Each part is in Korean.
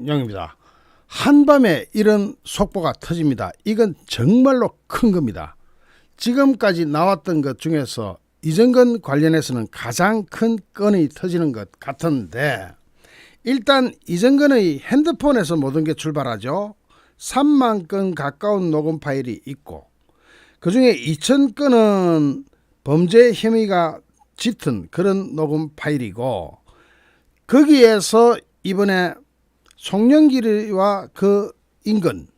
대통령입니다. 한밤에 이런 속보가 터집니다. 이건 정말로 큰 겁니다. 지금까지 나왔던 것 중에서 이정근 관련해서는 가장 큰 건이 터지는 것 같은데 일단 이정근의 핸드폰에서 모든 게 출발하죠. 3만 건 가까운 녹음 파일이 있고 그 중에 2천 건은 범죄 혐의가 짙은 그런 녹음 파일이고 거기에서 이번에 송영길과 그 인근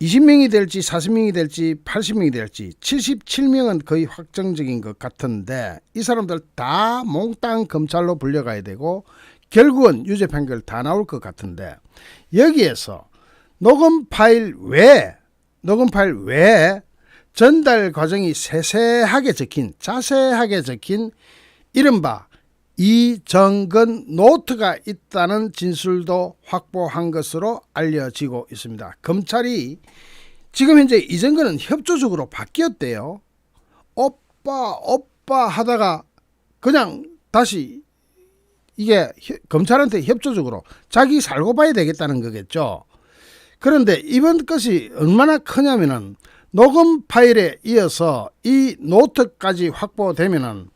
20명이 될지 40명이 될지 80명이 될지 77명은 거의 확정적인 것 같은데 이 사람들 다 몽땅 검찰로 불려가야 되고 결국은 유죄 판결 다 나올 것 같은데 여기에서 녹음 파일 외에 녹음 파일 외에 전달 과정이 세세하게 적힌 자세하게 적힌 이른바 이정근 노트가 있다는 진술도 확보한 것으로 알려지고 있습니다. 검찰이 지금 현재 이정근은 협조적으로 바뀌었대요. 오빠 오빠 하다가 그냥 다시 이게 혀- 검찰한테 협조적으로 자기 살고 봐야 되겠다는 거겠죠. 그런데 이번 것이 얼마나 크냐면은 녹음 파일에 이어서 이 노트까지 확보되면은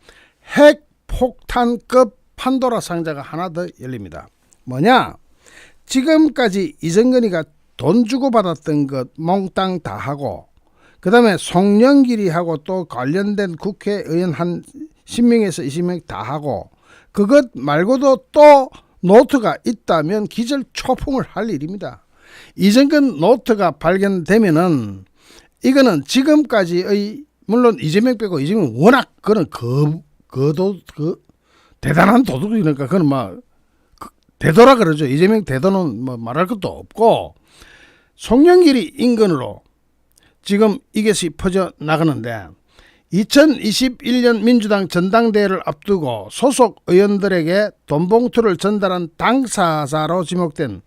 핵 폭탄급 판도라 상자가 하나 더 열립니다. 뭐냐? 지금까지 이정근이가 돈 주고 받았던 것 몽땅 다 하고 그 다음에 송영길이하고 또 관련된 국회의원 한 10명에서 20명 다 하고 그것 말고도 또 노트가 있다면 기절 초풍을 할 일입니다. 이정근 노트가 발견되면은 이거는 지금까지의 물론 이재명 빼고 이재명 워낙 그런 그 그도 그 대단한 도둑이니까 그는 막 그- 대도라 그러죠. 이재명 대도는 뭐 말할 것도 없고 송영길이 인근으로 지금 이것이 퍼져 나가는데 2021년 민주당 전당대회를 앞두고 소속 의원들에게 돈봉투를 전달한 당사자로 지목된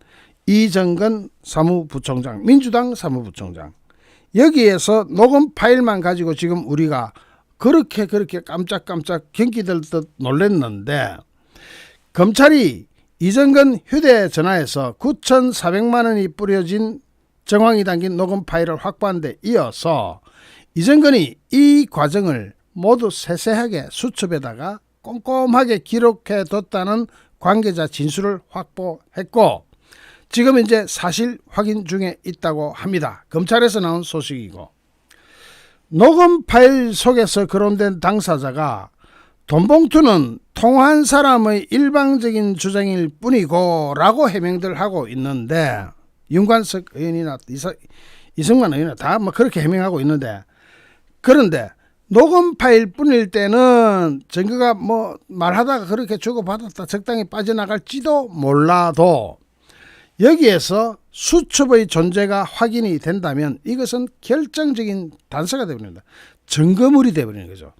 이정근 사무부총장, 민주당 사무부총장. 여기에서 녹음 파일만 가지고 지금 우리가 그렇게 그렇게 깜짝깜짝 경기들 듯 놀랬는데 검찰이 이정근 휴대전화에서 9,400만 원이 뿌려진 정황이 담긴 녹음 파일을 확보한 데 이어서 이정근이 이 과정을 모두 세세하게 수첩에다가 꼼꼼하게 기록해 뒀다는 관계자 진술을 확보했고 지금 이제 사실 확인 중에 있다고 합니다. 검찰에서 나온 소식이고 녹음 파일 속에서 거론된 당사자가 돈봉투는 통화한 사람의 일방적인 주장일 뿐이고 라고 해명들 하고 있는데 윤관석 의원이나 이사, 이승만 의원이나 다 뭐 그렇게 해명하고 있는데 그런데 녹음 파일 뿐일 때는 증거가 뭐 말하다가 그렇게 주고받았다 적당히 빠져나갈지도 몰라도 여기에서 수첩의 존재가 확인이 된다면 이것은 결정적인 단서가 되버립니다. 증거물이 되버리는 거죠.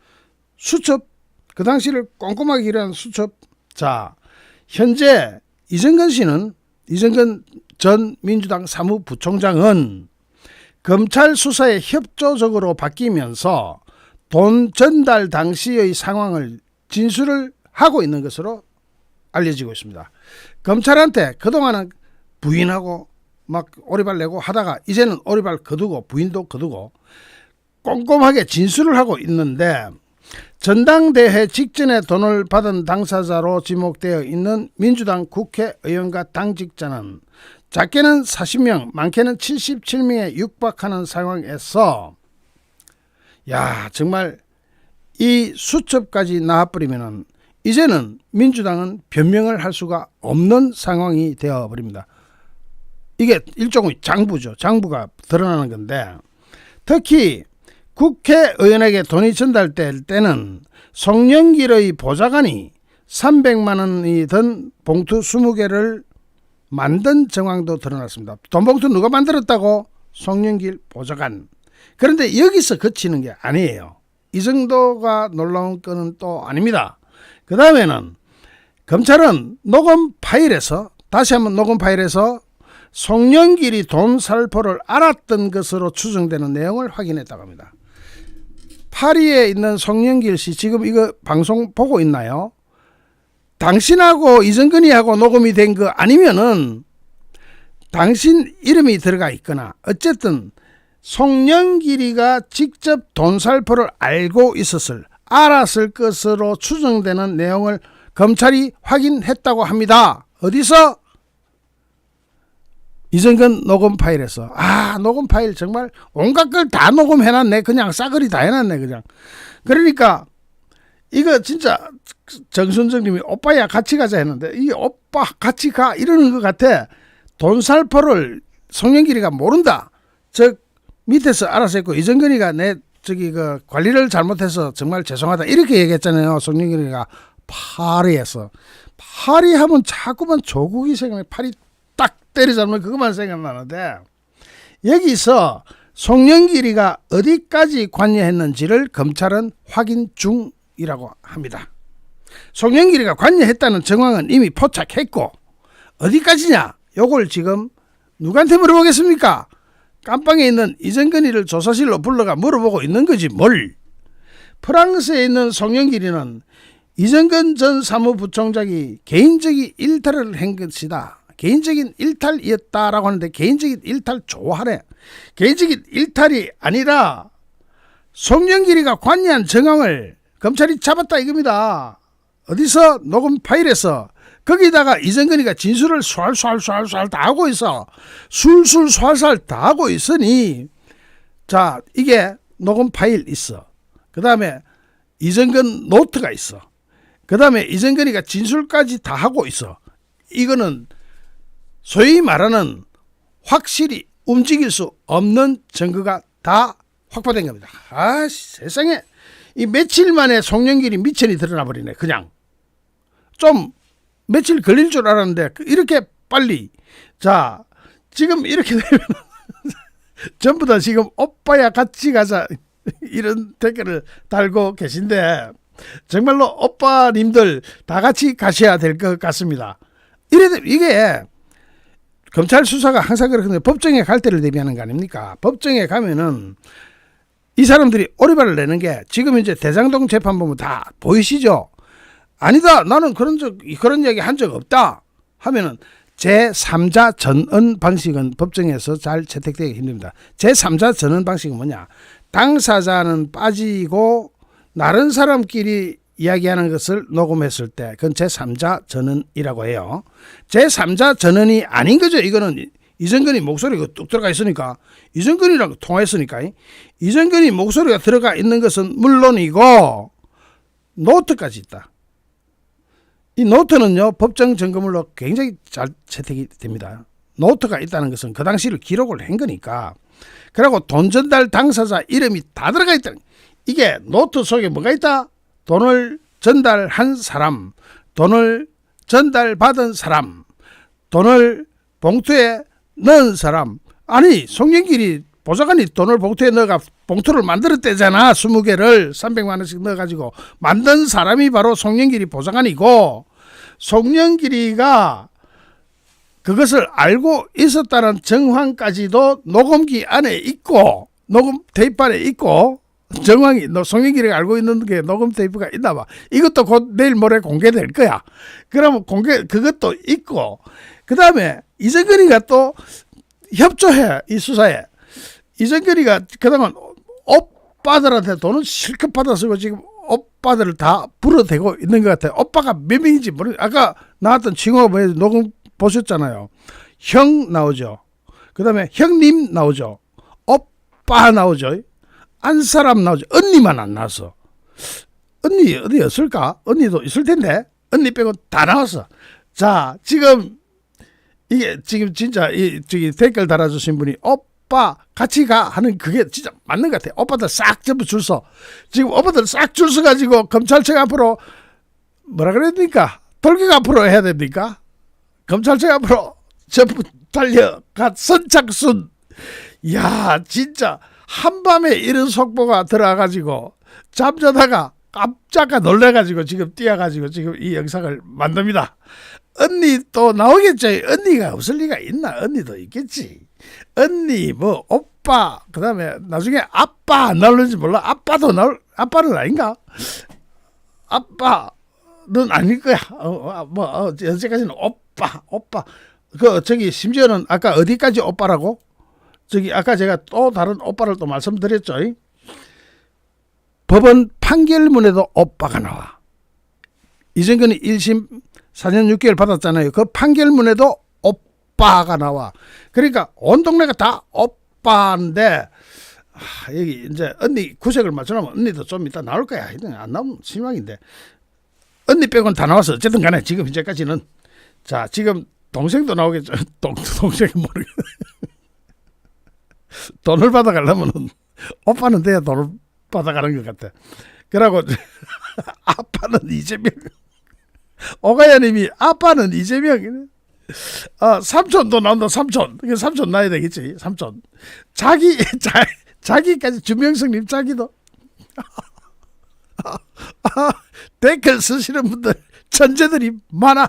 수첩 그 당시를 꼼꼼하게 기록한 수첩. 자 현재 이정근 씨는 이정근 전 민주당 사무부총장은 검찰 수사에 협조적으로 바뀌면서 돈 전달 당시의 상황을 진술을 하고 있는 것으로 알려지고 있습니다. 검찰한테 그동안은 부인하고 막 오리발 내고 하다가 이제는 오리발 거두고 부인도 거두고 꼼꼼하게 진술을 하고 있는데 전당대회 직전에 돈을 받은 당사자로 지목되어 있는 민주당 국회의원과 당직자는 작게는 40명, 많게는 77명에 육박하는 상황에서 야 정말 이 수첩까지 나와버리면은 이제는 민주당은 변명을 할 수가 없는 상황이 되어버립니다. 이게 일종의 장부죠. 장부가 드러나는 건데 특히 국회의원에게 돈이 전달될 때는 송영길의 보좌관이 300만 원이 든 봉투 20개를 만든 정황도 드러났습니다. 돈 봉투 누가 만들었다고? 송영길 보좌관. 그런데 여기서 그치는 게 아니에요. 이 정도가 놀라운 건은 또 아닙니다. 그 다음에는 검찰은 녹음 파일에서 다시 한번 녹음 파일에서 송영길이 돈 살포를 알았던 것으로 추정되는 내용을 확인했다고 합니다. 파리에 있는 송영길 씨 지금 이거 방송 보고 있나요? 당신하고 이정근이하고 녹음이 된 거 아니면은 당신 이름이 들어가 있거나 어쨌든 송영길이가 직접 돈살포를 알고 있었을 알았을 것으로 추정되는 내용을 검찰이 확인했다고 합니다. 어디서? 이정근 녹음 파일에서 아 녹음 파일 정말 온갖 걸 다 녹음해놨네. 그냥 싸그리 다 해놨네 그냥. 그러니까 이거 진짜 정순정님이 오빠야 같이 가자 했는데 이 오빠 같이 가 이러는 것 같아. 돈살포를 송영길이가 모른다. 저 밑에서 알아서 했고 이정근이가 내 저기 그 관리를 잘못해서 정말 죄송하다 이렇게 얘기했잖아요 송영길이가. 파리에서. 파리 하면 자꾸만 조국이 생각나 딱 때리자면 그것만 생각나는데 여기서 송영길이가 어디까지 관여했는지를 검찰은 확인 중이라고 합니다. 송영길이가 관여했다는 정황은 이미 포착했고 어디까지냐? 요걸 지금 누구한테 물어보겠습니까? 깜빵에 있는 이정근이를 조사실로 불러가 물어보고 있는 거지 뭘. 프랑스에 있는 송영길이는 이정근 전 사무부총장이 개인적인 일탈을 한 것이다. 개인적인 일탈이었다라고 하는데 개인적인 일탈 좋아하네. 개인적인 일탈이 아니라 송영길이가 관여한 정황을 검찰이 잡았다 이겁니다. 어디서 녹음 파일에서 거기다가 이정근이가 진술을 쏴쏴쏴쏴 다 하고 있어. 술술 쏴쏴 다 하고 있으니 자 이게 녹음 파일 있어. 그 다음에 이정근 노트가 있어. 그 다음에 이정근이가 진술까지 다 하고 있어. 이거는 소위 말하는 확실히 움직일 수 없는 증거가 다 확보된 겁니다. 아 세상에 이 며칠 만에 송영길이 미천이 드러나 버리네. 그냥 좀 며칠 걸릴 줄 알았는데 이렇게 빨리 자 지금 이렇게 되면 전부 다 지금 오빠야 같이 가자 이런 댓글을 달고 계신데 정말로 오빠님들 다 같이 가셔야 될 것 같습니다. 이래 이게 검찰 수사가 항상 그렇거든요. 법정에 갈 때를 대비하는 거 아닙니까? 법정에 가면은 이 사람들이 오리발을 내는 게 지금 이제 대장동 재판 보면 다 보이시죠? 아니다. 나는 그런 적 그런 얘기 한 적 없다. 하면은 제3자 전언 방식은 법정에서 잘 채택되기 힘듭니다. 제3자 전언 방식은 뭐냐? 당사자는 빠지고 다른 사람끼리 이야기하는 것을 녹음했을 때 그건 제3자 전언이라고 해요. 제3자 전언이 아닌 거죠. 이거는 이정근이 목소리가 뚝 들어가 있으니까 이정근이랑 통화했으니까 이정근이 목소리가 들어가 있는 것은 물론이고 노트까지 있다. 이 노트는요 법정 증거물로 굉장히 잘 채택이 됩니다. 노트가 있다는 것은 그 당시를 기록을 한 거니까 그리고 돈 전달 당사자 이름이 다 들어가 있다. 이게 노트 속에 뭐가 있다? 돈을 전달한 사람, 돈을 전달받은 사람, 돈을 봉투에 넣은 사람. 아니 송영길이 보좌관이 돈을 봉투에 넣어가 봉투를 만들었대잖아. 20개를 300만 원씩 넣어가지고 만든 사람이 바로 송영길이 보좌관이고 송영길이가 그것을 알고 있었다는 정황까지도 녹음기 안에 있고 녹음 테이프 안에 있고 정황이 너 송영길이가 알고 있는 게 녹음 테이프가 있나 봐. 이것도 곧 내일 모레 공개될 거야. 그러면 공개 그것도 있고 그다음에 이정근이가 또 협조해 이 수사에 이정근이가 그동안 오빠들한테 돈을 실컷 받아쓰고 지금 오빠들을 다 불어대고 있는 것 같아요. 오빠가 몇 명인지 모르. 아까 나왔던 칭호가 뭐 녹음 보셨잖아요. 형 나오죠. 그다음에 형님 나오죠. 오빠 나오죠. 안 사람 나오죠. 언니만 안 나왔어. 언니 어디였을까? 언니도 있을 텐데 언니 빼고 다 나왔어. 자 지금 이게 지금 진짜 이 저기 댓글 달아주신 분이 오빠 같이 가 하는 그게 진짜 맞는 것 같아. 오빠들 싹 전부 줄 서. 지금 오빠들 싹 줄 서 가지고 검찰청 앞으로 뭐라 그래야 됩니까? 돌격 앞으로 해야 됩니까? 검찰청 앞으로 전부 달려가 선착순. 야 진짜 한밤에 이런 속보가 들어가지고 잠자다가 깜짝아 놀래가지고 지금 뛰어가지고 지금 이 영상을 만듭니다. 언니 또 나오겠죠. 언니가 없을 리가 있나? 언니도 있겠지. 언니 뭐 오빠 그다음에 나중에 아빠 안 나올는지 몰라. 아빠도 나올 아빠는 아닌가? 아빠는 아닐 거야. 어, 어, 뭐 어, 현재까지는 오빠 오빠 그 저기 심지어는 아까 어디까지 오빠라고? 저기 아까 제가 또 다른 오빠를 또 말씀드렸죠. 이? 법원 판결문에도 오빠가 나와. 이정근이 1심 4년 6개월 받았잖아요. 그 판결문에도 오빠가 나와. 그러니까 온 동네가 다 오빠인데 아, 여기 이제 언니 구색을 맞춰놓으면 언니도 좀 이따 나올 거야. 안 나오면 실망인데 언니 빼고는 다 나왔어. 어쨌든 간에 지금 현재까지는 자 지금 동생도 나오겠죠. 동, 동생이 모르겠 돈을 받아가려면은 오빠는 돼야 돈을 받아가는 것 같아. 그러고 아빠는 이재명. 오가야님이 아빠는 이재명. 아 삼촌도 나온다 삼촌. 이게 삼촌 나야 되겠지 삼촌. 자기 자, 자기까지 주명성님 자기도. 아, 댓글 쓰시는 분들 천재들이 많아.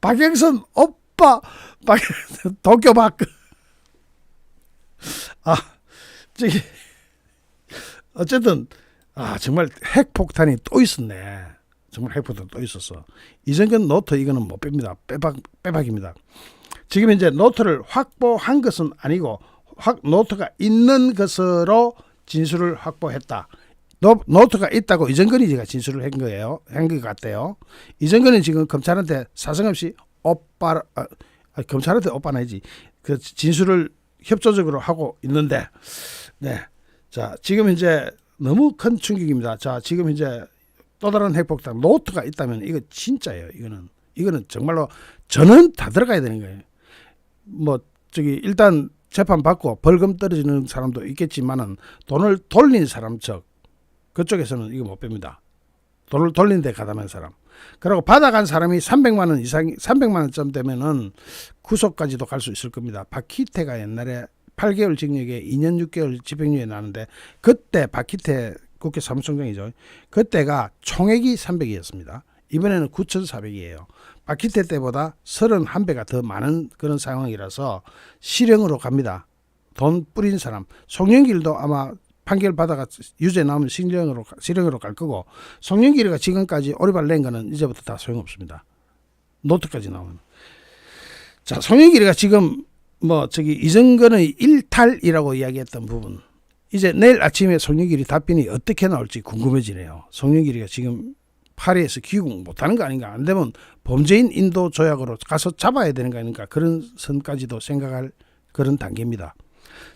박영선 오빠, 박 도쿄 박. 아, 저기 어쨌든 아 정말 핵폭탄이 또 있었네. 정말 핵폭탄 또 있었어. 이정근 노트 이거는 못 뺍니다. 빼박 빼박입니다. 지금 이제 노트를 확보한 것은 아니고 확 노트가 있는 것으로 진술을 확보했다. 노, 노트가 있다고 이정근이 제가 진술을 한 거예요. 한 것 같아요. 이정근은 지금 검찰한테 사정없이 오빠, 아, 아, 검찰한테 오빠는 아니지. 그 진술을 협조적으로 하고 있는데, 네. 자, 지금 이제 너무 큰 충격입니다. 자, 지금 이제 또 다른 핵폭탄 노트가 있다면 이거 진짜예요. 이거는 이거는 정말로 저는 다 들어가야 되는 거예요. 뭐 저기 일단 재판 받고 벌금 떨어지는 사람도 있겠지만은 돈을 돌린 사람 척 그쪽에서는 이거 못 뺍니다. 돈을 돌린 데 가담한 사람. 그리고 받아간 사람이 300만 원 이상 300만 원쯤 되면은 구속까지도 갈 수 있을 겁니다. 박희태가 옛날에 8개월 징역에 2년 6개월 집행유예 나는데 그때 박희태 국회 사무총장이죠. 그때가 총액이 300이었습니다. 이번에는 9,400이에요. 박희태 때보다 31배가 더 많은 그런 상황이라서 실형으로 갑니다. 돈 뿌린 사람. 송영길도 아마 판결 받아가 유죄 나오면 실형으로 실형으로 갈 거고 송영길이가 지금까지 오리발 낸 거는 이제부터 다 소용없습니다. 노트까지 나오면. 자, 송영길이가 지금 뭐 저기 이정근의 일탈이라고 이야기했던 부분 이제 내일 아침에 송영길이 답변이 어떻게 나올지 궁금해지네요. 송영길이가 지금 파리에서 귀국 못하는 거 아닌가? 안 되면 범죄인 인도 조약으로 가서 잡아야 되는 거 아닌가? 그런 선까지도 생각할 그런 단계입니다.